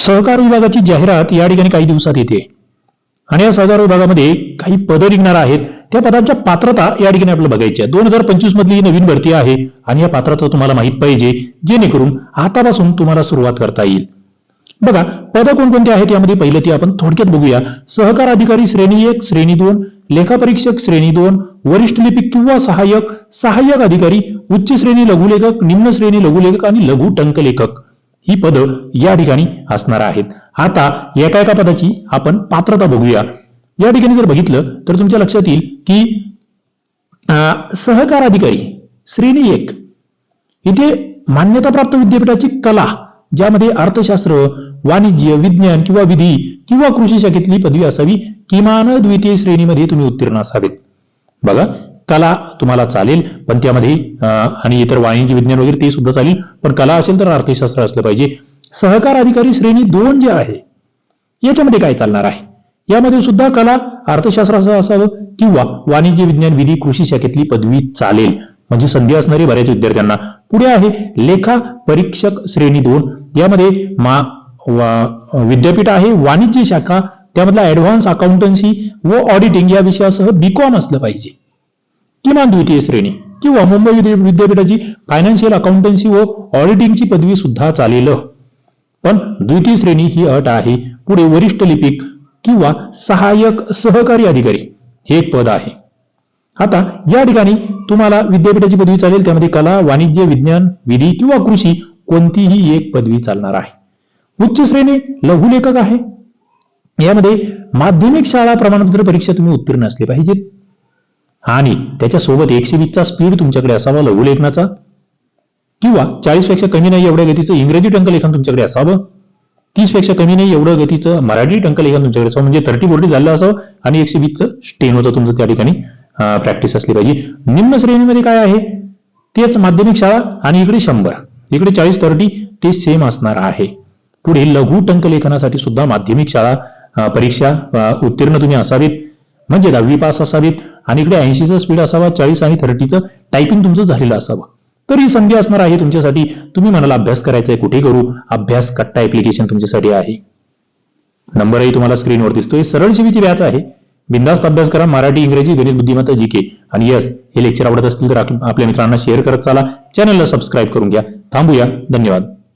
सहकार विभागाची जाहिरात या ठिकाणी काही दिवसात येते. आणि या सहकार विभागामध्ये काही पदं निघणार आहेत. त्या पदांच्या पात्रता या ठिकाणी आपल्याला बघायची आहे. दोन हजार पंचवीस मधली ही नवीन भरती आहे आणि या पात्रता तुम्हाला माहीत पाहिजे जेणेकरून आतापासून तुम्हाला सुरुवात करता येईल. बघा पदं कोणकोणती आहेत यामध्ये पहिलं ती आपण थोडक्यात बघूया. सहकार अधिकारी श्रेणी एक श्रेणी दोन लेखापरीक्षक श्रेणी दोन वरिष्ठ लिपिक किंवा सहाय्यक सहाय्यक अधिकारी उच्च श्रेणी लघुलेखक निम्न श्रेणी लघुलेखक आणि लघु टंकलेखक. ही पदं या ठिकाणी असणार आहेत. आता एका एका पदाची आपण पात्रता बघूया. या ठिकाणी जर बघितलं तर तुमच्या लक्षात येईल की सहकार अधिकारी श्रेणी एक. इथे मान्यताप्राप्त विद्यापीठाची कला ज्यामध्ये अर्थशास्त्र वाणिज्य विज्ञान किंवा विधी किंवा कृषी शाखेतली पदवी असावी किमान द्वितीय श्रेणीमध्ये तुम्ही उत्तीर्ण असावेत. बघा कला तुम्हाला चालेल पण त्यामध्ये आणि इतर वाणिज्य विज्ञान वगैरे ते सुद्धा चालेल पण कला असेल तर अर्थशास्त्र असलं पाहिजे. सहकार अधिकारी श्रेणी दोन जे आहे याच्यामध्ये काय चालणार आहे? यामध्ये सुद्धा कला अर्थशास्त्राचं असावं किंवा वाणिज्य विज्ञान विधी कृषी शाखेतली पदवी चालेल. म्हणजे संधी असणारी बऱ्याच विद्यार्थ्यांना. पुढे आहे लेखा परीक्षक श्रेणी दोन. यामध्ये मा विद्यापीठ आहे वाणिज्य शाखा त्यामधला ऍडव्हान्स अकाउंटन्सी व ऑडिटिंग या विषयासह बीकॉम असलं पाहिजे. किमान द्वितीय श्रेणी किंवा मुंबई विद्यापीठाची फायनान्शियल अकाउंटन्सी व ऑडिटिंगची पदवी सुद्धा चालेल. पण द्वितीय श्रेणी ही अट आहे. पुढे वरिष्ठ लिपिक किंवा सहाय्यक सहकारी अधिकारी हे एक पद आहे. आता या ठिकाणी तुम्हाला विद्यापीठाची पदवी चालेल. त्यामध्ये कला वाणिज्य विज्ञान विधी किंवा कृषी कोणतीही एक पदवी चालणार आहे. उच्च श्रेणी लघुलेखक आहे. यामध्ये माध्यमिक शाळा प्रमाणपत्र परीक्षा तुम्ही उत्तीर्ण असले पाहिजेत. आणि त्याच्यासोबत एकशे वीसचा स्पीड तुमच्याकडे असावा लघुलेखनाचा किंवा चाळीसपेक्षा कमी नाही एवढ्या गतीचं इंग्रजी टंकलेखन तुमच्याकडे असावं. तीसपेक्षा कमी नाही एवढं गतीचं मराठी टंकलेखन तुमच्याकडे असावं. म्हणजे थर्टी फोर्टी झालं असावं आणि एकशे वीसचं स्टेन होतं तुमचं त्या ठिकाणी प्रॅक्टिस असली पाहिजे. निम्न श्रेणीमध्ये काय आहे? तेच माध्यमिक शाळा आणि इकडे शंभर. इकडे चाळीस थर्टी ते सेम असणार आहे. पुढे लघु टंकलेखनासाठी सुद्धा माध्यमिक शाळा परीक्षा उत्तीर्ण तुम्ही असावीत. म्हणजे दहावी पास असावीत. आणि इकडे ऐंशीचं स्पीड असावा चाळीस आणि थर्टीचं टायपिंग तुमचं झालेलं असावं. तर ही संधी असणार आहे तुमच्यासाठी. तुम्ही म्हणाला अभ्यास करायचा आहे कुठे करू? अभ्यास कट्टा ऍप्लिकेशन तुमच्यासाठी आहे. नंबरही तुम्हाला स्क्रीनवर दिसतोय. सरळ शिवीची व्याच आहे. बिंदास्त अभ्यास करा. मराठी इंग्रजी गणित बुद्धिमत्ता जी के आणि यस हे लेक्चर आवडत असतील तर आपल्या मित्रांना शेअर करत चाला. चॅनलला सबस्क्राईब करून घ्या. थांबूया. धन्यवाद.